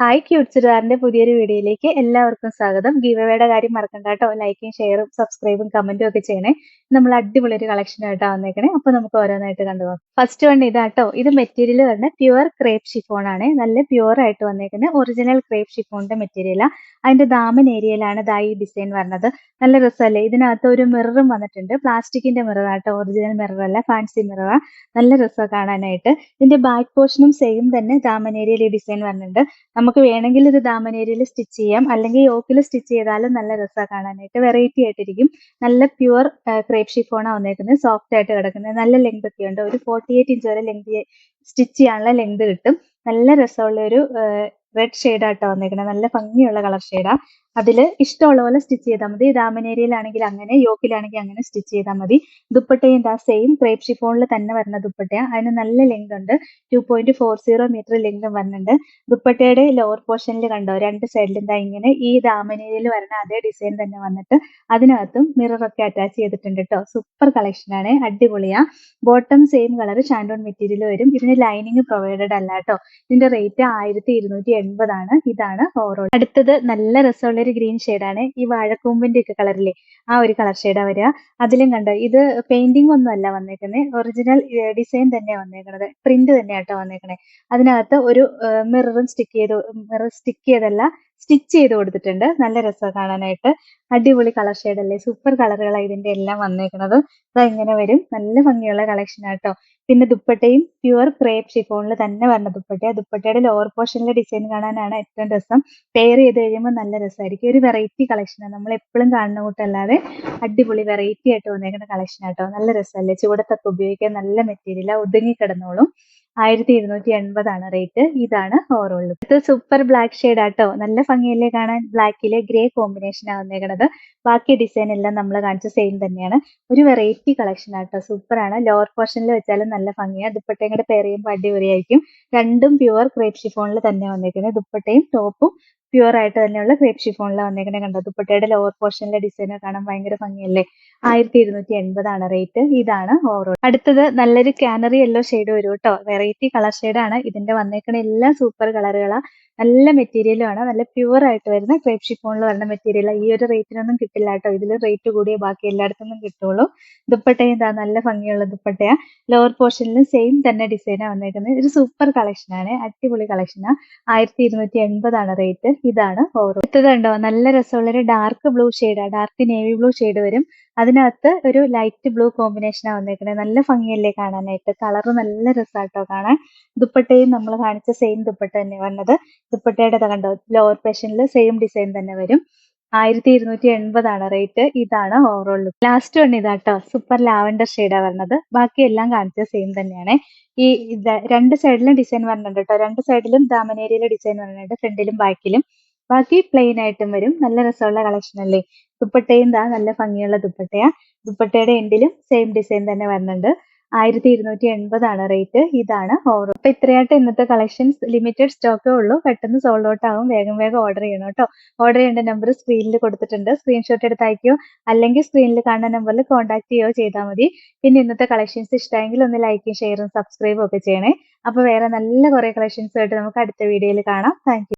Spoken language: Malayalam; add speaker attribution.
Speaker 1: ഹായ് ക്യൂട്ട് ചുരിദാറിന്റെ പുതിയൊരു വീഡിയോയിലേക്ക് എല്ലാവർക്കും സ്വാഗതം. ഗീവയുടെ കാര്യം മറക്കണ്ട കേട്ടോ. ലൈക്കും ഷെയറും സബ്സ്ക്രൈബും കമന്റും ഒക്കെ ചെയ്യണേ. നമ്മൾ അടിപൊളി ഒരു കളക്ഷൻ ആയിട്ടാ വന്നേക്കണേ. അപ്പൊ നമുക്ക് ഓരോന്നായിട്ട് കണ്ടുപോകാം ഫസ്റ്റ് വൺ ഇതാട്ടോ ഇത് മെറ്റീരിയൽ വരുന്ന പ്യുവർ ക്രേപ്പ് ഷിഫോൺ ആണ്. നല്ല പ്യുവർ ആയിട്ട് വന്നേക്കുന്നത് ഒറിജിനൽ ക്രേപ്പ് ഷിഫോണിന്റെ മെറ്റീരിയൽ അതിന്റെ ദാമൻ ഏരിയയിലാണ് ഇതായി ഈ ഡിസൈൻ വരുന്നത് നല്ല രസമല്ലേ? ഇതിനകത്ത് ഒരു മിററും വന്നിട്ടുണ്ട്. പ്ലാസ്റ്റിക്കിന്റെ മിറർ ആട്ടോ ഒറിജിനൽ മിറർ അല്ല ഫാൻസി മിറർ നല്ല രസമാണ് കാണാനായിട്ട്. ഇതിന്റെ ബാക്ക് പോർഷനും സെയിം തന്നെ ദാമൻ ഏരിയയിൽ ഡിസൈൻ വരുന്നുണ്ട് നമുക്ക് വേണമെങ്കിൽ ഇത് ദാമൻ ഏരിയയിൽ സ്റ്റിച്ച് ചെയ്യാം. അല്ലെങ്കിൽ യോക്കിൽ സ്റ്റിച്ച് ചെയ്താലും നല്ല രസമാണ് കാണാനായിട്ട്. വെറൈറ്റി ആയിട്ടിരിക്കും. നല്ല പ്യുവർ ക്രേപ്പ് ഷിഫോണാണ് വന്നേക്കുന്നത് സോഫ്റ്റ് ആയിട്ട് കിടക്കുന്നത് നല്ല ലെങ്ത് ഒക്കെ ഉണ്ട്. ഒരു ഫോർട്ടി എയ്റ്റ് ഇഞ്ച് വരെ ലെങ്ത് സ്റ്റിച്ച് ചെയ്യാനുള്ള ലെങ്ത് കിട്ടും. നല്ല രസമുള്ള ഒരു റെഡ് ഷെയ്ഡാട്ടോ വന്നേക്കുന്നത് നല്ല ഭംഗിയുള്ള കളർ ഷെയ്ഡാ അതിൽ ഇഷ്ടമുള്ള പോലെ സ്റ്റിച്ച് ചെയ്താൽ മതി. ദാമനേരിയിലാണെങ്കിൽ അങ്ങനെ യോക്കിലാണെങ്കിൽ അങ്ങനെ സ്റ്റിച്ച് ചെയ്താൽ മതി. ദുപ്പട്ടയും ദാ സെയിം ക്രേപ്പ് ഷിഫോണിൽ തന്നെ വരുന്ന ദുപ്പട്ടയാണ് അതിന് നല്ല ലെങ്ത് ഉണ്ട്. Two point four zero metre length വരുന്നുണ്ട്. ദുപ്പട്ടയുടെ ലോവർ പോർഷനിൽ കണ്ടോ? രണ്ട് സൈഡിലും ദാ ഇങ്ങനെ ഈ ദാമനേരിയിൽ വരുന്ന അതേ ഡിസൈൻ തന്നെ വന്നിട്ട് അതിനകത്തും മിററൊക്കെ അറ്റാച്ച് ചെയ്തിട്ടുണ്ട് കേട്ടോ സൂപ്പർ കളക്ഷൻ ആണ്. അടിപൊളിയാ. ബോട്ടം സെയിം കളർ ഷാൻഡോൺ മെറ്റീരിയൽ വരും. ഇതിന് ലൈനിങ് പ്രൊവൈഡഡ് അല്ല കേട്ടോ ഇതിന്റെ റേറ്റ് ആയിരത്തി ഇരുന്നൂറ്റി എൺപതാണ്. ഇതാണ് ഓവറോൾ അടുത്തത് നല്ല രസമുള്ള ഒരു ഗ്രീൻ ആണ്. ഈ വാഴക്കൂമ്പിന്റെ ഒക്കെ കളറിലെ ആ ഒരു കളർ ഷെയ്ഡാണ് വരിക. അതിലും കണ്ടോ ഇത് പെയിന്റിംഗ് ഒന്നും അല്ല വന്നേക്കുന്നത് ഒറിജിനൽ ഡിസൈൻ തന്നെയാണ് വന്നേക്കുന്നത് പ്രിന്റ് തന്നെയാട്ടോ വന്നേക്കണേ. അതിനകത്ത് ഒരു മിററും സ്റ്റിക്ക് ചെയ്ത് മിറർ സ്റ്റിക്ക് ചെയ്തല്ല സ്റ്റിച്ച് ചെയ്ത് കൊടുത്തിട്ടുണ്ട്. നല്ല രസമാണ് കാണാനായിട്ട്. അടിപൊളി കളർ ഷെയ്ഡ് അല്ലേ? സൂപ്പർ കളറുകളാണ് ഇതിന്റെ എല്ലാം വന്നേക്കുന്നത് അത് ഇങ്ങനെ വരും. നല്ല ഭംഗിയുള്ള കളക്ഷൻ ആട്ടോ പിന്നെ ദുപ്പട്ടയും പ്യുവർ ക്രേപ്പ് ഷിഫോണിൽ തന്നെ വരണ ദുപ്പട്ട ദുപ്പട്ടയുടെ ലോവർ പോർഷനിലെ ഡിസൈൻ കാണാനാണ് ഏറ്റവും രസം. പെയർ ചെയ്ത് കഴിയുമ്പോൾ നല്ല രസമായിരിക്കും. ഒരു വെറൈറ്റി കളക്ഷനാണ് നമ്മൾ എപ്പോഴും കാണുന്ന കൂട്ടല്ലാതെ അടിപൊളി വെറൈറ്റി ആയിട്ട് വന്നേക്കുന്ന കളക്ഷൻ ആട്ടോ നല്ല രസമല്ലേ? ചൂടത്തൊക്കെ ഉപയോഗിക്കാൻ നല്ല മെറ്റീരിയൽ ഒതുങ്ങി കിടന്നോളും. ആയിരത്തി ഇരുന്നൂറ്റി എൺപതാണ് റേറ്റ്. ഇതാണ് ഓവറോൾ ഇത് സൂപ്പർ ബ്ലാക്ക് ഷെയ്ഡ് ആട്ടോ. നല്ല ഭംഗിയല്ലേ കാണാൻ? ബ്ലാക്കിലെ ഗ്രേ കോമ്പിനേഷൻ ആണ് വന്നേക്കണത് ബാക്കി ഡിസൈൻ എല്ലാം നമ്മൾ കാണിച്ച സെയിം തന്നെയാണ്. ഒരു വെറൈറ്റി കളക്ഷൻ ആട്ടോ. സൂപ്പർ ആണ്. ലോവർ പോർഷനിൽ വെച്ചാലും നല്ല ഭംഗിയാണ് ദുപ്പട്ടയും കൂടെ പെയർ ചെയ്യുമ്പോൾ രണ്ടും പ്യുവർ ക്രേപ്പ് ഷിഫോണിൽ തന്നെ വന്നേക്കുന്നത് ദുപ്പട്ടയും ടോപ്പും പ്യുവർ ആയിട്ട് തന്നെയുള്ള ക്രേപ്പ് ഷിഫോണിൽ വന്നേക്കുന്നത് കണ്ടോ? ദുപ്പട്ടയുടെ ലോവർ പോർഷനിലെ ഡിസൈൻ കാണാൻ ഭയങ്കര ഭംഗിയല്ലേ? ആയിരത്തി ഇരുന്നൂറ്റി എൺപതാണ് റേറ്റ് ഇതാണ് ഓവറോൾ അടുത്തത് നല്ലൊരു കാനറി യെല്ലോ ഷെയ്ഡ് വരും കേട്ടോ വെറൈറ്റി കളർ ഷെയ്ഡാണ് ഇതിന്റെ വന്നേക്കുന്ന എല്ലാ സൂപ്പർ കളറുകളാണ് നല്ല മെറ്റീരിയലും ആണ് നല്ല പ്യുവർ ആയിട്ട് വരുന്ന ക്രേപ്പ് ഷിഫോണിൽ വരുന്ന മെറ്റീരിയൽ ഈ ഒരു റേറ്റിനൊന്നും കിട്ടില്ല കേട്ടോ ഇതിൽ റേറ്റ് കൂടിയ ബാക്കി എല്ലായിടത്തുനിന്നും കിട്ടുള്ളൂ. ദുപ്പട്ടയും എന്താ നല്ല ഭംഗിയുള്ള ദുപ്പട്ടയാ. ലോവർ പോർഷനിലും സെയിം തന്നെ ഡിസൈനാണ് വന്നേക്കുന്നത്. ഒരു സൂപ്പർ കളക്ഷനാണ് അടിപൊളി കളക്ഷനാണ് ആയിരത്തി ഇരുന്നൂറ്റി എൺപതാണ് റേറ്റ് ഇതാണ് ഓറോ അടുത്തത് കണ്ടോ? നല്ല രസമുള്ള ഒരു ഡാർക്ക് ബ്ലൂ ഷെയ്ഡാണ് ഡാർക്ക് നേവി ബ്ലൂ ഷെയ്ഡ് വരും. അതിനകത്ത് ഒരു ലൈറ്റ് ബ്ലൂ കോമ്പിനേഷനാണ് വന്നേക്കുന്നത് നല്ല ഭംഗിയല്ലേ കാണാനായിട്ട്. കളർ നല്ല രസമാട്ടോ കാണാൻ. ദുപ്പട്ടയും നമ്മൾ കാണിച്ച സെയിം ദുപ്പട്ട തന്നെ വന്നത്. ദുപ്പട്ടയുടെ കണ്ടോ? ലോവർ പേഷനിൽ സെയിം ഡിസൈൻ തന്നെ വരും. ആയിരത്തി ഇരുന്നൂറ്റി എൺപതാണ് റേറ്റ്. ഇതാണ് ഓവറോൾ ലുക്ക് ലാസ്റ്റ് വൺ ഇതാട്ടോ. സൂപ്പർ ലാവൻഡർ ഷെയ്ഡാണ് വരുന്നത് ബാക്കി എല്ലാം കാണിച്ച സെയിം തന്നെയാണ്. ഈ രണ്ട് സൈഡിലും ഡിസൈൻ വരുന്നുണ്ട് കേട്ടോ രണ്ട് സൈഡിലും ദാമനേരിയയിലെ ഡിസൈൻ വരുന്നുണ്ട് ഫ്രണ്ടിലും ബാക്കിലും. ബാക്കി പ്ലെയിൻ ആയിട്ടും വരും. നല്ല രസമുള്ള കളക്ഷൻ അല്ലേ? ദുപ്പട്ടയും ദാ നല്ല ഭംഗിയുള്ള ദുപ്പട്ടയാ. ദുപ്പട്ടയുടെ എൻഡിലും സെയിം ഡിസൈൻ തന്നെ വരുന്നുണ്ട് ആയിരത്തി ഇരുന്നൂറ്റി എൺപതാണ് റേറ്റ് ഇതാണ് ഓവർ അപ്പൊ ഇത്രയായിട്ട് ഇന്നത്തെ കളക്ഷൻസ് ലിമിറ്റഡ് സ്റ്റോക്കേ ഉള്ളൂ. പെട്ടെന്ന് സോൾഡ് ഔട്ട് ആവും. വേഗം വേഗം ഓർഡർ ചെയ്യണം കേട്ടോ. ഓർഡർ ചെയ്യേണ്ട നമ്പർ സ്ക്രീനിൽ കൊടുത്തിട്ടുണ്ട്. സ്ക്രീൻഷോട്ട് എടുത്ത് അയക്കുകയോ അല്ലെങ്കിൽ സ്ക്രീനിൽ കാണുന്ന നമ്പറിൽ കോൺടാക്ട് ചെയ്യുകയോ ചെയ്താൽ മതി. പിന്നെ ഇന്നത്തെ കളക്ഷൻസ് ഇഷ്ടമെങ്കിൽ ഒന്ന് ലൈക്കും ഷെയറും സബ്സ്ക്രൈബും ഒക്കെ ചെയ്യണേ. അപ്പൊ വേറെ നല്ല കുറെ കളക്ഷൻസ് ആയിട്ട് നമുക്ക് അടുത്ത വീഡിയോയിൽ കാണാം. താങ്ക്